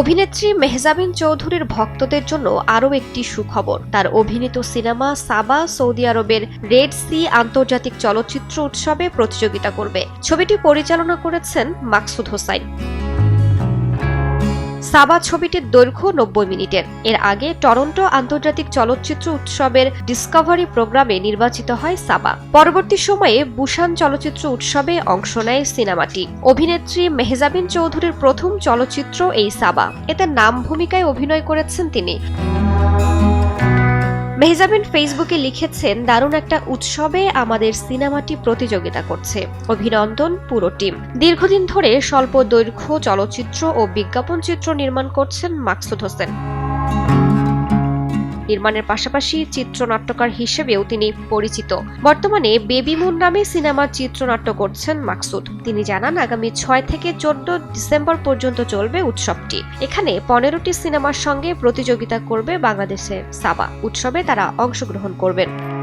অভিনেত্রী মেহজাবিন চৌধুরীর ভক্তদের জন্য আরও একটি সুখবর। তার অভিনীত সিনেমা সাবা সৌদি আরবের রেড সি আন্তর্জাতিক চলচ্চিত্র উৎসবে প্রতিযোগিতা করবে। ছবিটি পরিচালনা করেছেন মাকসুদ হোসাইন। সাবা ছবিটির দৈর্ঘ্য নব্বই মিনিটের। এর আগে টরন্টো আন্তর্জাতিক চলচ্চিত্র উৎসবের ডিসকভারি প্রোগ্রামে নির্বাচিত হয় সাবা। পরবর্তী সময়ে বুসান চলচ্চিত্র উৎসবে অংশ নেয় সিনেমাটি। অভিনেত্রী মেহজাবিন চৌধুরীর প্রথম চলচ্চিত্র এই সাবা। এতে নাম ভূমিকায় অভিনয় করেছেন তিনি। মেহজাবিন ফেসবুকে লিখেছেন, দারুণ একটা উৎসবে আমাদের সিনেমাটি প্রতিযোগিতা করছে। অভিনন্দন পুরো টিম। দীর্ঘদিন ধরে স্বল্প দৈর্ঘ্য চলচ্চিত্র ও বিজ্ঞাপন চিত্র নির্মাণ করছেন মাকসুদ হোসেন। নির্মাণের পাশাপাশি চিত্রনাট্যকার হিসেবেও তিনি পরিচিত। বর্তমানে বেবি মুন নামে সিনেমার চিত্রনাট্য করছেন মাকসুদ। তিনি জানান, আগামী ছয় থেকে চোদ্দ ডিসেম্বর পর্যন্ত চলবে উৎসবটি। এখানে পনেরোটি সিনেমার সঙ্গে প্রতিযোগিতা করবে বাংলাদেশের সাবা। উৎসবে তারা অংশগ্রহণ করবেন।